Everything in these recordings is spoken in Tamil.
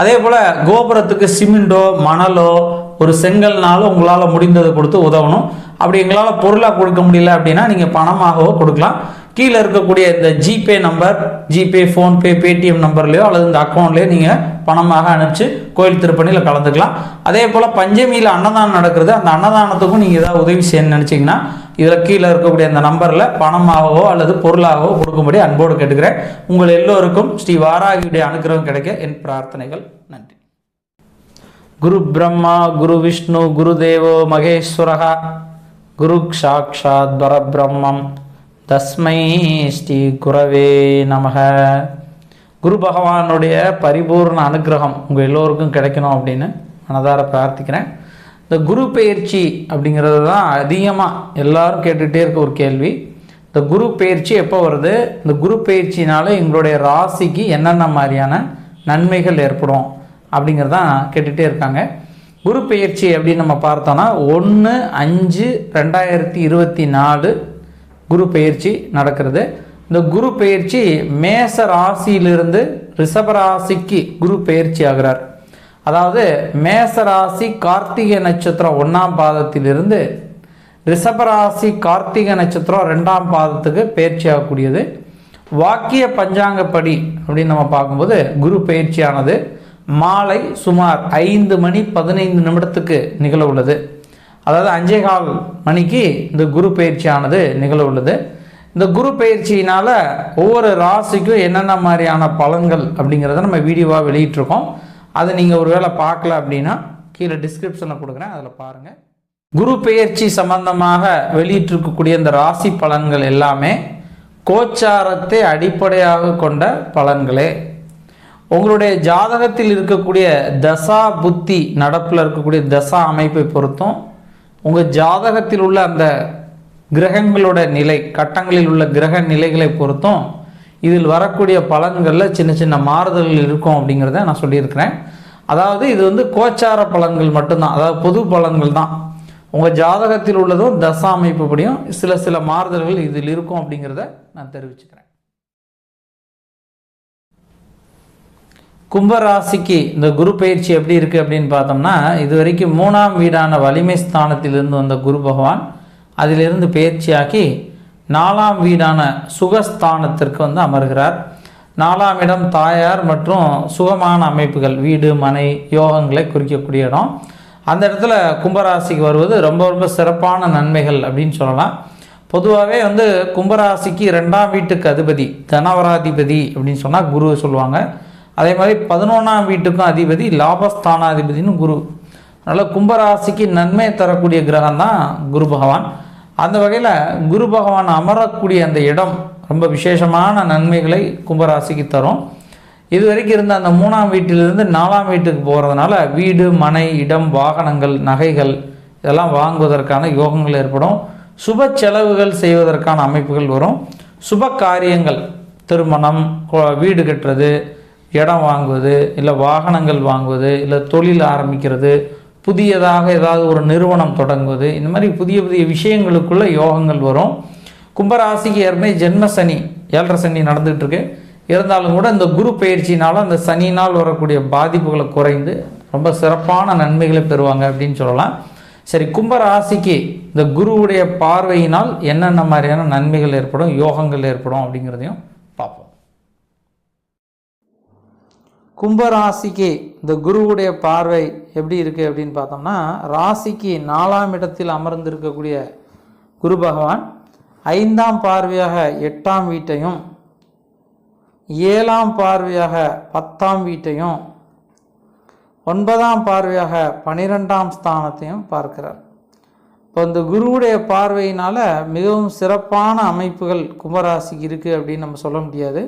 அதே போல் கோபுரத்துக்கு சிமெண்டோ மணலோ ஒரு செங்கல்னாலும் உங்களால் முடிந்ததை கொடுத்து உதவணும். அப்படி எங்களால் பொருளாக கொடுக்க முடியல அப்படின்னா நீங்கள் பணமாகவோ கொடுக்கலாம். கீழே இருக்கக்கூடிய இந்த GPay number GPay PhonePe Paytm நம்பர்லையோ அல்லது இந்த அக்கௌண்ட்லேயோ நீங்கள் பணமாக அனுப்பிச்சு கோயில் திருப்பணியில் கலந்துக்கலாம். அதே போல் பஞ்சமியில் அன்னதானம் நடக்கிறது. அந்த அன்னதானத்துக்கும் நீங்கள் ஏதாவது உதவி செய்யணும்னு நினச்சிங்கன்னா இதில் கீழே இருக்கக்கூடிய அந்த நம்பரில் பணமாகவோ அல்லது பொருளாகவோ கொடுக்கும்படி அன்போடு கேட்டுக்கிறேன். உங்கள் எல்லோருக்கும் ஸ்ரீ வாராகியுடைய அனுகிரகம் கிடைக்க என் பிரார்த்தனைகள். நன்றி. குரு பிரம்மா குரு விஷ்ணு குரு தேவோ மகேஸ்வரகா குரு சாட்சாத் பரபிரம்மம். தஸ்மை ஸ்ரீ குரவே நமக. குரு பகவானுடைய பரிபூர்ண அனுகிரகம் உங்கள் எல்லோருக்கும் கிடைக்கணும் அப்படின்னு மனதார பிரார்த்திக்கிறேன். இந்த குரு பயிற்சி அப்படிங்கிறது தான் அதிகமாக எல்லாரும் கேட்டுகிட்டே இருக்க ஒரு கேள்வி. இந்த குரு பயிற்சி எப்போ வருது? இந்த குரு பயிற்சினால எங்களுடைய ராசிக்கு என்னென்ன மாதிரியான நன்மைகள் ஏற்படும் அப்படிங்கிறதான் கேட்டுகிட்டே இருக்காங்க. குரு பயிற்சி அப்படின்னு நம்ம பார்த்தோன்னா ஒன்று அஞ்சு ரெண்டாயிரத்தி இருபத்தி நாலு குரு பயிற்சி நடக்கிறது. இந்த குரு பயிற்சி மேச ராசியிலிருந்து ரிஷபராசிக்கு குரு பயிற்சி ஆகிறார். அதாவது மேச ராசி கார்த்திகை நட்சத்திரம் ஒன்றாம் பாதத்திலிருந்து ரிஷபராசி கார்த்திகை நட்சத்திரம் ரெண்டாம் பாதத்துக்கு பயிற்சி ஆகக்கூடியது. வாக்கிய பஞ்சாங்கப்படி அப்படின்னு நம்ம பார்க்கும்போது குரு பயிற்சியானது மாலை சுமார் ஐந்து மணி பதினைந்து நிமிடத்துக்கு நிகழ உள்ளது. அதாவது அஞ்சே கால் மணிக்கு இந்த குரு பயிற்சியானது நிகழ உள்ளது இந்த குரு பயிற்சியினால் ஒவ்வொரு ராசிக்கும் என்னென்ன மாதிரியான பலன்கள் அப்படிங்கிறத நம்ம வீடியோவாக வெளியிட்டிருக்கோம். அதை நீங்கள் ஒருவேளை பார்க்கல அப்படின்னா கீழே டிஸ்கிரிப்ஷனில் கொடுக்குறேன். அதில் பாருங்கள் குரு பெயர்ச்சி சம்பந்தமாக வெளியிட்டிருக்கக்கூடிய இந்த ராசி பலன்கள் எல்லாமே கோச்சாரத்தை அடிப்படையாக கொண்ட பலன்களே. உங்களுடைய ஜாதகத்தில் இருக்கக்கூடிய தசா புத்தி நடப்பில் இருக்கக்கூடிய தசா அமைப்பை பொறுத்தும் உங்கள் ஜாதகத்தில் உள்ள அந்த கிரகங்களோட நிலை கட்டங்களில் உள்ள கிரக நிலைகளை பொறுத்தும் இதில் வரக்கூடிய பலன்களில் சின்ன சின்ன மாறுதல்கள் இருக்கும் அப்படிங்கிறத நான் சொல்லியிருக்கிறேன். அதாவது இது வந்து கோச்சார பலன்கள் மட்டும்தான். அதாவது பொது பலன்கள் தான். உங்கள் ஜாதகத்தில் உள்ளதும் தசா அமைப்புப்படியும் சில சில மாறுதல்கள் இதில் இருக்கும் அப்படிங்கிறத நான் தெரிவிச்சுக்கிறேன். கும்பராசிக்கு இந்த குரு பயிற்சி எப்படி இருக்குது அப்படின்னு பார்த்தோம்னா இது வரைக்கும் மூணாம் வீடான வலிமை ஸ்தானத்திலிருந்து வந்த குரு பகவான் அதிலிருந்து பயிற்சியாக்கி நாலாம் வீடான சுகஸ்தானத்திற்கு வந்து அமர்கிறார். நாலாம் இடம் தாயார் மற்றும் சுகமான அமைப்புகள் வீடு மனை யோகங்களை குறிக்கக்கூடிய இடம். அந்த இடத்துல கும்பராசிக்கு வருவது ரொம்ப ரொம்ப சிறப்பான நன்மைகள் அப்படின்னு சொல்லலாம். பொதுவாகவே வந்து கும்பராசிக்கு ரெண்டாம் வீட்டுக்கு அதிபதி தனவராதிபதி அப்படின்னு சொன்னால் குரு சொல்லுவாங்க. அதே மாதிரி பதினொன்றாம் வீட்டுக்கும் அதிபதி லாபஸ்தானாதிபதினு குரு. அதனால் கும்பராசிக்கு நன்மை தரக்கூடிய கிரகம் தான் குரு பகவான். அந்த வகையில் குரு பகவான் அமரக்கூடிய அந்த இடம் ரொம்ப விசேஷமான நன்மைகளை கும்பராசிக்கு தரும். இது வரைக்கும் இருந்த அந்த மூணாம் வீட்டிலிருந்து நாலாம் வீட்டுக்கு போகிறதுனால வீடு மனை இடம் வாகனங்கள் நகைகள் இதெல்லாம் வாங்குவதற்கான யோகங்கள் ஏற்படும். சுப செலவுகள் செய்வதற்கான அமைப்புகள் வரும். சுப காரியங்கள் திருமணம் வீடு கட்டுறது இடம் வாங்குவது இல்லை வாகனங்கள் வாங்குவது இல்லை தொழில் ஆரம்பிக்கிறது புதியதாக ஏதாவது ஒரு நிறுவனம் தொடங்குவது இந்த மாதிரி புதிய புதிய விஷயங்களுக்குள்ள யோகங்கள் வரும். கும்பராசிக்கு ஏற்கனவே ஜென்ம சனி ஏழரை சனி நடந்துகிட்டு இருக்கு இருந்தாலும் கூட இந்த குரு பயிற்சினால அந்த சனியினால் வரக்கூடிய பாதிப்புகளை குறைந்து ரொம்ப சிறப்பான நன்மைகளை பெறுவாங்க அப்படின்னு சொல்லலாம். சரி கும்பராசிக்கு இந்த குருவுடைய பார்வையினால் என்னென்ன மாதிரியான நன்மைகள் ஏற்படும் யோகங்கள் ஏற்படும் அப்படிங்கிறதையும் கும்பராசிக்கு இந்த குருவுடைய பார்வை எப்படி இருக்குது அப்படின்னு பார்த்தோம்னா ராசிக்கு நாலாம் இடத்தில் அமர்ந்திருக்கக்கூடிய குரு பகவான் ஐந்தாம் பார்வையாக எட்டாம் வீட்டையும் ஏழாம் பார்வையாக பத்தாம் வீட்டையும் ஒன்பதாம் பார்வையாக பனிரெண்டாம் ஸ்தானத்தையும் பார்க்கிறார். இப்போ இந்த குருவுடைய பார்வையினால் மிகவும் சிறப்பான அமைப்புகள் கும்பராசிக்கு இருக்குது அப்படின்னு நம்ம சொல்ல முடியாது.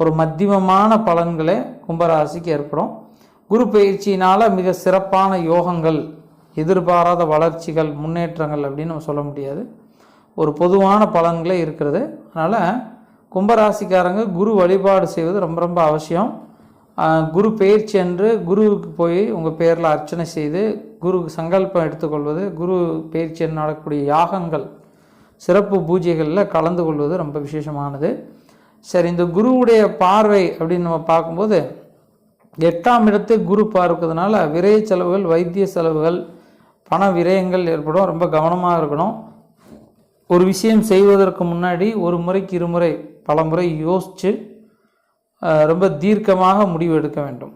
ஒரு மத்தியமமான பலன்களே கும்பராசிக்கு ஏற்படும். குரு பயிற்சியினால் மிக சிறப்பான யோகங்கள் எதிர்பாராத வளர்ச்சிகள் முன்னேற்றங்கள் அப்படின்னு நம்ம சொல்ல முடியாது. ஒரு பொதுவான பலன்களே இருக்கிறது. அதனால் கும்பராசிக்காரங்க குரு வழிபாடு செய்வது ரொம்ப ரொம்ப அவசியம். குரு பெயர்ச்சி அன்று குருவுக்கு போய் உங்கள் பேரில் அர்ச்சனை செய்து குரு சங்கல்பம் எடுத்துக்கொள்வது குரு பெயர்ச்சி நடக்கக்கூடிய யாகங்கள் சிறப்பு பூஜைகளில் கலந்து கொள்வது ரொம்ப விசேஷமானது. சரி இந்த குருவுடைய பார்வை அப்படின்னு நம்ம பார்க்கும்போது எட்டாம் இடத்தை குரு பார்க்கிறதுனால விரய செலவுகள் வைத்திய செலவுகள் பண விரயங்கள் ஏற்படும். ரொம்ப கவனமாக இருக்கணும். ஒரு விஷயம் செய்வதற்கு முன்னாடி ஒரு முறைக்கு இருமுறை பல முறை யோசித்து ரொம்ப தீர்க்கமாக முடிவு எடுக்க வேண்டும்.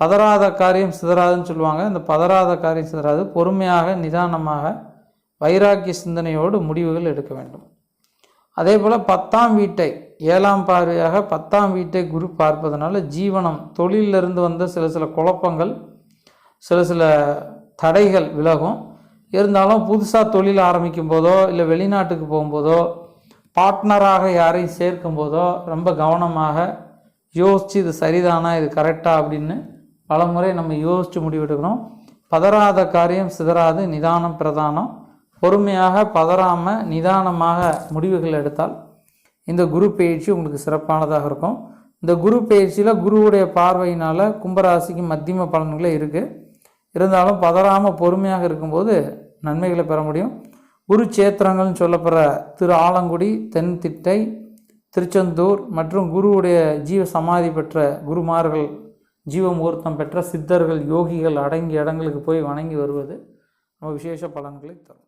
பதறாத காரியம் சிதறாதுன்னு சொல்லுவாங்க. இந்த பதறாத காரியம் சிதறாது. பொறுமையாக நிதானமாக வைராக்கிய சிந்தனையோடு முடிவுகள் எடுக்க வேண்டும். அதே போல் பத்தாம் வீட்டை ஏழாம் பார்வையாக பத்தாம் வீட்டை குரு பார்ப்பதனால ஜீவனம் தொழிலிருந்து வந்த சில சில குழப்பங்கள் சில சில தடைகள் விலகும். இருந்தாலும் புதுசாக தொழில் ஆரம்பிக்கும் போதோ இல்லை வெளிநாட்டுக்கு போகும்போதோ பார்ட்னராக யாரையும் சேர்க்கும் போதோ ரொம்ப கவனமாக யோசித்து இது சரிதானா இது கரெக்டா அப்படின்னு பலமுறை நம்ம யோசித்து முடிவெடுக்கணும். பதறாத காரியம் சிதறாது நிதானம் பிரதானம். பொறுமையாக பதறாமல் நிதானமாக முடிவுகள் எடுத்தால் இந்த குரு பயிற்சி உங்களுக்கு சிறப்பானதாக இருக்கும். இந்த குரு பயிற்சியில் குருவுடைய பார்வையினால் கும்பராசிக்கு மத்தியம பலன்களே இருக்குது இருந்தாலும் பதறாமல் பொறுமையாக இருக்கும்போது நன்மைகளை பெற முடியும். குரு சேத்திரங்கள்னு சொல்லப்படுற திரு ஆலங்குடி தென்திட்டை திருச்செந்தூர் மற்றும் குருவுடைய ஜீவ சமாதி பெற்ற குருமார்கள் ஜீவ முகூர்த்தம் பெற்ற சித்தர்கள் யோகிகள் அடங்கிய இடங்களுக்கு போய் வணங்கி வருவது. நம்ம விசேஷ பலன்களை தரும்.